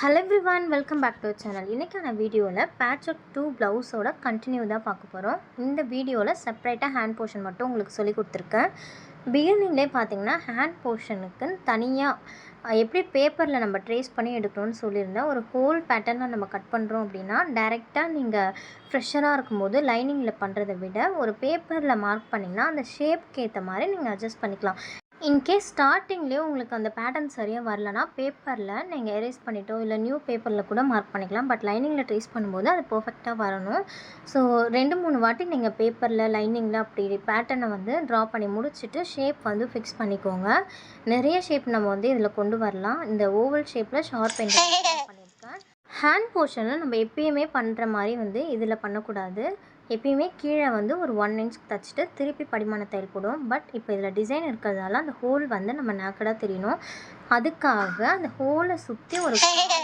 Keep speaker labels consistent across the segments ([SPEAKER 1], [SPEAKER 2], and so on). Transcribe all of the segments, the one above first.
[SPEAKER 1] Hello everyone welcome back to channel இன்றைக்கான வீடியோவில் patch work to ப்ளவுஸோட கண்டினியூ தான் பார்க்க போகிறோம் இந்த வீடியோவில் செப்பரேட்டாக ஹேண்ட் போர்ஷன் மட்டும் உங்களுக்கு சொல்லி கொடுத்துருக்கேன். பிகினிங்லேயே பார்த்தீங்கன்னா ஹேண்ட் போர்ஷனுக்கு தனியாக எப்படி பேப்பரில் நம்ம ட்ரேஸ் பண்ணி எடுக்கணும்னு சொல்லியிருந்தேன். ஒரு ஹோல் பேட்டர்னாக நம்ம கட் பண்ணுறோம் அப்படின்னா டைரெக்டாக நீங்கள் ஃப்ரெஷராக இருக்கும்போது லைனிங்கில் பண்ணுறதை விட ஒரு பேப்பரில் மார்க் பண்ணிங்கன்னா அந்த ஷேப்க்கு ஏற்ற மாதிரி நீங்கள் அட்ஜஸ்ட் பண்ணிக்கலாம். இன்கேஸ் ஸ்டார்டிங்லேயே உங்களுக்கு அந்த பேட்டர்ன் சரியாக வரலனா பேப்பரில் நீங்கள் எரேஸ் பண்ணிட்டோ இல்லை நியூ பேப்பரில் கூட மார்க் பண்ணிக்கலாம். பட் லைனிங்கில் ட்ரேஸ் பண்ணும்போது அது பர்ஃபெக்டாக வரணும். ஸோ ரெண்டு மூணு வாட்டி நீங்கள் பேப்பரில் லைனிங்கில் அப்படி பேட்டர்னை வந்து ட்ரா பண்ணி முடிச்சுட்டு ஷேப் வந்து ஃபிக்ஸ் பண்ணிக்கோங்க. நிறைய ஷேப் நம்ம வந்து இதில் கொண்டு வரலாம். இந்த ஓவல் ஷேப்பில் ஷார்ப் பண்ணியிருக்கேன். ஹேண்ட் போர்ஷனில் நம்ம எப்பயுமே பண்ணுற மாதிரி வந்து இதில் பண்ணக்கூடாது. எப்பயுமே கீழே வந்து ஒரு ஒன் இன்ச் தைச்சிட்டு திருப்பி படிமான தையல் போடுவோம். பட் இப்போ இதில் டிசைன் இருக்கிறதால அந்த ஹோல் வந்து நம்ம நேக்கடாக தெரியணும். அதுக்காக அந்த ஹோலை சுற்றி ஒரு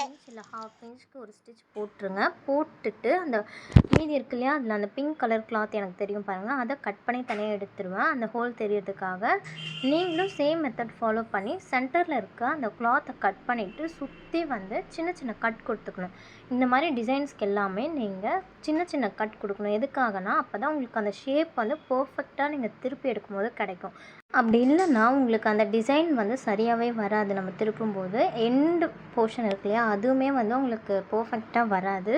[SPEAKER 1] இன்ச் இல்லை ஹாஃப் இன்ச்சுக்கு ஒரு ஸ்டிச் போட்டுருங்க. போட்டுட்டு அந்த மீதி இருக்கு இல்லையா அதில் அந்த பிங்க் கலர் கிளாத் எனக்கு தெரியும் பாருங்கள் அதை கட் பண்ணி தனியாக எடுத்துருவேன். அந்த ஹோல் தெரியறதுக்காக நீங்களும் சேம் மெத்தட் ஃபாலோ பண்ணி சென்டரில் இருக்க அந்த கிளாத்தை கட் பண்ணிவிட்டு சுற்றி வந்து சின்ன சின்ன கட் கொடுத்துக்கணும். இந்த மாதிரி டிசைன்ஸ்க்கு எல்லாமே நீங்கள் சின்ன சின்ன கட் கொடுக்கணும். எதுக்காகனா அப்போ தான் உங்களுக்கு அந்த ஷேப் வந்து பர்ஃபெக்டாக நீங்கள் திருப்பி எடுக்கும்போது கிடைக்கும். அப்படி இல்லைன்னா உங்களுக்கு அந்த டிசைன் வந்து சரியாகவே வராது. நம்ம திருப்பும்போது எண்டு போர்ஷன் இருக்கு இல்லையா? அதுவுமே வந்து உங்களுக்கு பர்ஃபெக்டாக வராது.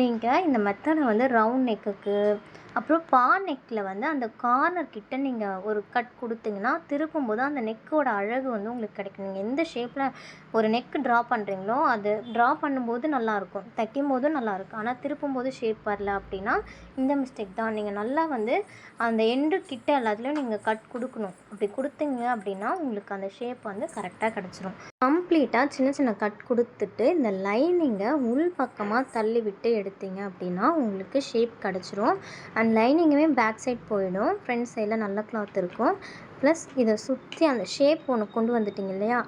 [SPEAKER 1] நீங்கள் இந்த மெத்தடை வந்து ரவுண்ட் நெக்குக்கு அப்புறம் பா நெக்கில் வந்து அந்த கார்னர் கிட்ட நீங்கள் ஒரு கட் கொடுத்தீங்கன்னா திருப்பும்போது அந்த நெக்கோட அழகு வந்து உங்களுக்கு கிடைக்கும். நீங்கள் எந்த ஷேப்பில் ஒரு நெக்கு ட்ரா பண்ணுறீங்களோ அது ட்ரா பண்ணும்போது நல்லாயிருக்கும். தைக்கும் போதும் நல்லாயிருக்கும். ஆனால் திருப்பும்போது ஷேப் வரல அப்படின்னா இந்த மிஸ்டேக் தான். நீங்கள் நல்லா வந்து அந்த எண்டு கிட்ட எல்லாத்துலேயும் நீங்கள் கட் கொடுக்கணும். அப்படி கொடுத்தீங்க அப்படின்னா உங்களுக்கு அந்த ஷேப் வந்து கரெக்டாக கிடச்சிரும். கம்ப்ளீட்டாக சின்ன சின்ன கட் கொடுத்துட்டு இந்த லைனிங்கை உள் பக்கமாக தள்ளி விட்டு எடுத்தீங்க அப்படின்னா உங்களுக்கு ஷேப் கிடச்சிரும். அண்ட் லைனிங்குமே பேக் சைட் போயிடும். ஃப்ரண்ட் சைடில் நல்ல கிளாத் இருக்கும். ப்ளஸ் இதை சுற்றி அந்த ஷேப் ஒன்று கொண்டு வந்துட்டிங்க இல்லையா?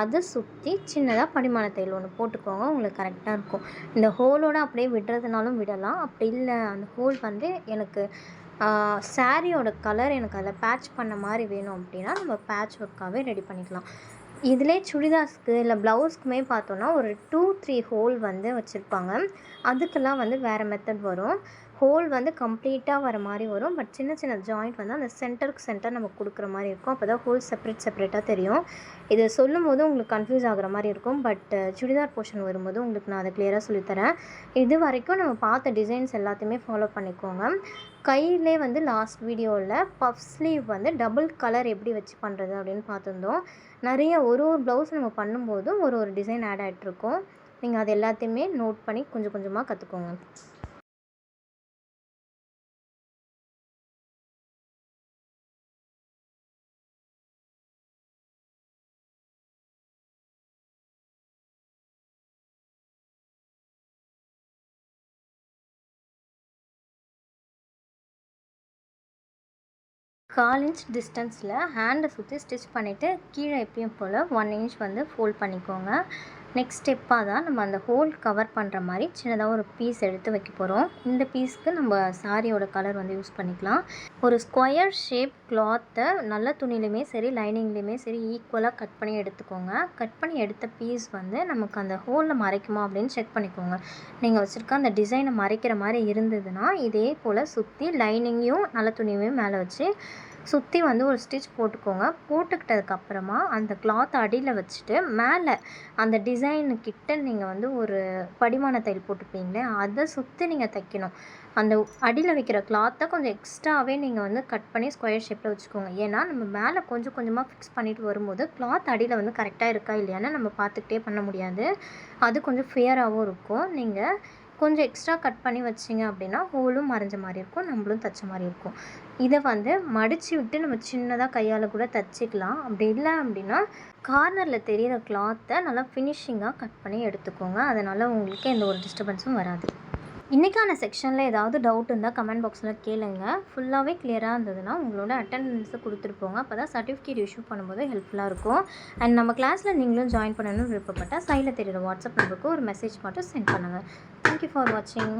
[SPEAKER 1] அதை சுற்றி சின்னதாக படிமான தையல் ஒன்று போட்டுக்கோங்க. உங்களுக்கு கரெக்டாக இருக்கும். இந்த ஹோலோடு அப்படியே விடுறதுனாலும் விடலாம். அப்படி இல்லை அந்த ஹோல் வந்து எனக்கு சாரியோட கலர் எனக்கு அதில் பேட்ச் பண்ண மாதிரி வேணும் அப்படின்னா நம்ம பேட்ச் ஒர்க்காகவே ரெடி பண்ணிக்கலாம். இதிலே சுடிதார்ஸ்க்கு இல்லை ப்ளவுஸ்க்குமே பார்த்தோன்னா ஒரு டூ த்ரீ ஹோல் வந்து வச்சுருப்பாங்க. அதுக்கெல்லாம் வந்து வேறு மெத்தட் வரும். ஹோல் வந்து கம்ப்ளீட்டாக வர மாதிரி வரும். பட் சின்ன சின்ன ஜாயிண்ட் வந்து அந்த சென்டருக்கு சென்டர் நம்ம கொடுக்குற மாதிரி இருக்கும். அப்போ தான் ஹோல் செப்பரேட் செப்பரேட்டாக தெரியும். இது சொல்லும் போது உங்களுக்கு கன்ஃபியூஸ் ஆகிற மாதிரி இருக்கும். பட் சுடிதார் போர்ஷன் வரும்போது உங்களுக்கு நான் அதை கிளியராக சொல்லித்தரேன். இது வரைக்கும் நம்ம பார்த்த டிசைன்ஸ் எல்லாத்தையுமே ஃபாலோ பண்ணிக்கோங்க. கையிலே வந்து லாஸ்ட் வீடியோவில் பஃப் ஸ்லீவ் வந்து டபுள் கலர் எப்படி வச்சு பண்ணுறது அப்படின்னு பார்த்துருந்தோம். நிறைய ஒரு ஒரு ப்ளவுஸ் நம்ம பண்ணும்போதும் ஒரு ஒரு டிசைன் ஆட் ஆகிட்ருக்கோம் நீங்கள் அது எல்லாத்தையுமே நோட் பண்ணி கொஞ்சம் கொஞ்சமாக கற்றுக்கோங்க கால் இன்ச் டிஸ்டன்ஸில் ஹேண்டை சுற்றி ஸ்டிச் பண்ணிவிட்டு கீழே எப்பயும் போல் ஒன் இன்ச் வந்து ஃபோல்ட் பண்ணிக்கோங்க. நெக்ஸ்ட் ஸ்டெப்பாக தான் நம்ம அந்த ஹோல் கவர் பண்ணுற மாதிரி சின்னதாக ஒரு பீஸ் எடுத்து வைக்க போகிறோம் இந்த பீஸ்க்கு நம்ம சாரியோட கலர் வந்து யூஸ் பண்ணிக்கலாம். ஒரு ஸ்கொயர் ஷேப் கிளாத்தை நல்ல துணிலையுமே சரி லைனிங்லேயுமே சரி ஈக்குவலாக கட் பண்ணி எடுத்துக்கோங்க. கட் பண்ணி எடுத்த பீஸ் வந்து நமக்கு அந்த ஹோலில் மறைக்குமா அப்படின்னு செக் பண்ணிக்கோங்க. நீங்கள் வச்சுருக்க அந்த டிசைனை மறைக்கிற மாதிரி இருந்ததுன்னா இதே போல் சுற்றி லைனிங்கையும் நல்ல துணியுமே மேலே வச்சு சுற்றி வந்து ஒரு ஸ்டிச் போட்டுக்கோங்க. போட்டுக்கிட்டதுக்கப்புறமா அந்த கிளாத் அடியில் வச்சுட்டு மேலே அந்த டிசைனுக்கிட்ட நீங்கள் வந்து ஒரு படிமான தையல் போட்டுப்பீங்களே அதை சுற்றி நீங்கள் தைக்கணும். அந்த அடியில் வைக்கிற கிளாத்தை கொஞ்சம் எக்ஸ்ட்ராவே நீங்கள் வந்து கட் பண்ணி ஸ்கொயர் ஷேப்பில் வச்சுக்கோங்க. ஏன்னா நம்ம மேலே கொஞ்சம் கொஞ்சமாக ஃபிக்ஸ் பண்ணிட்டு வரும்போது கிளாத் அடியில் வந்து கரெக்டாக இருக்கா இல்லையான்னு நம்ம பார்த்துக்கிட்டே பண்ண முடியாது. அது கொஞ்சம் ஃபியராகவும் இருக்கும். நீங்கள் கொஞ்சம் எக்ஸ்ட்ரா கட் பண்ணி வச்சிங்க அப்படின்னா ஹோலும் மறைஞ்ச மாதிரி இருக்கும் நம்மளும் தைச்ச மாதிரி இருக்கும். இதை வந்து மடித்து விட்டு நம்ம சின்னதாக கையால் கூட தைச்சிக்கலாம். அப்படி இல்லை அப்படின்னா கார்னரில் தெரிகிற கிளாத்தை நல்லா ஃபினிஷிங்காக கட் பண்ணி எடுத்துக்கோங்க. அதனால் உங்களுக்கு எந்த ஒரு டிஸ்டர்பன்ஸும் வராது. இன்றைக்கான செக்ஷனில் ஏதாவது டவுட் இருந்தால் கமெண்ட் பாக்ஸில் கேளுங்க. ஃபுல்லாகவே கிளியராக இருந்ததுன்னா உங்களோட அட்டண்டன்ஸை கொடுத்துருப்போங்க அப்போ தான் சர்டிஃபிகேட் இஷ்யூ பண்ணும்போது ஹெல்ப்ஃபுல்லாக இருக்கும். அண்ட் நம்ம கிளாஸில் நீங்களும் ஜாயின் பண்ணணும்னு விருப்பப்பட்டால் சைடில் தெரியுற வாட்ஸ்அப் நம்பருக்கு ஒரு மெசேஜ் மட்டும் சென்ட் பண்ணுங்கள் தேங்க்யூ ஃபார் வாட்சிங்